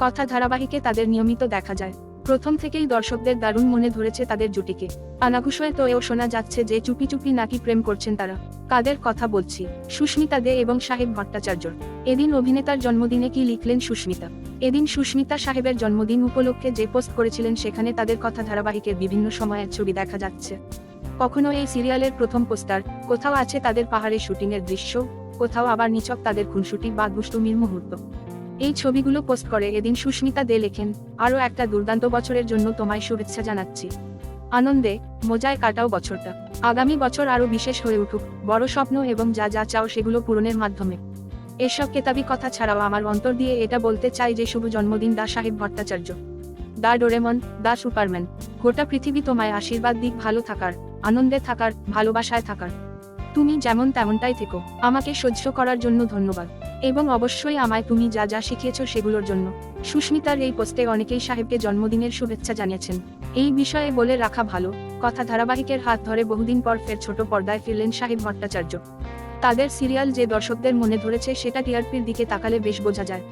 কথা ধারাবাহিকে তাদের নিয়মিত দেখা যায়। প্রথম থেকেই দর্শকদের দারুণ মনে ধরেছে তাদের জুটিকে। আনাঘুষয়ে তো এও শোনা যাচ্ছে যে চুপি চুপি নাকি প্রেম করছেন তারা। কাদের কথা বলছি? সুস্মিতা দে এবং সাহেব ভট্টাচার্য। এদিন অভিনেতার জন্মদিনে কি লিখলেন সুস্মিতা? এদিন সুস্মিতা সাহেবের জন্মদিন উপলক্ষে যে পোস্ট করেছিলেন সেখানে তাদের কথা ধারাবাহিকের বিভিন্ন সময়ের ছবি দেখা যাচ্ছে। কখনো এই সিরিয়ালের প্রথম পোস্টার, কোথাও আছে তাদের পাহাড়ে শুটিংয়ের দৃশ্য, কোথাও আবার নিচক তাদের খুনসুটি বা দুষ্টুমির মুহূর্ত। এই ছবিগুলো পোস্ট করে এদিন সুস্মিতা দে লেখেন, আরও একটা দুর্দান্ত বছরের জন্য তোমায় শুভেচ্ছা জানাচ্ছি। আনন্দে, মজায় কাটাও বছরটা। আগামী বছর আরও বিশেষ হয়ে উঠুক, বড় স্বপ্ন এবং যা যা চাও সেগুলো পূরণের মাধ্যমে। এসব কেতাবি কথা ছাড়াও আমার অন্তর দিয়ে এটা বলতে চাই যে শুভ জন্মদিন the Saheb Bhattacharya, the Doraemon, the Superman. গোটা পৃথিবী তোমায় আশীর্বাদ দিক, ভালো থাকার, আনন্দে থাকার, ভালোবাসায় থাকার। তুমি যেমন তেমনটাই থেকো। আমাকে সহ্য করার জন্য ধন্যবাদ। এবং অবশ্যই আমায় তুমি যা যা শিখিয়েছ সেগুলোর জন্য। সুস্মিতার এই পোস্টে অনেকেই সাহেবকে জন্মদিনের শুভেচ্ছা জানিয়েছেন। এই বিষয়ে বলে রাখা ভালো, কথা ধারাবাহিকের হাত ধরে বহুদিন পর ফের ছোট পর্দায় ফিরলেন সাহেব ভট্টাচার্য। তাদের সিরিয়াল যে দর্শকদের মনে ধরেছে সেটা টিআরপির দিকে তাকালে বেশ বোঝা যায়।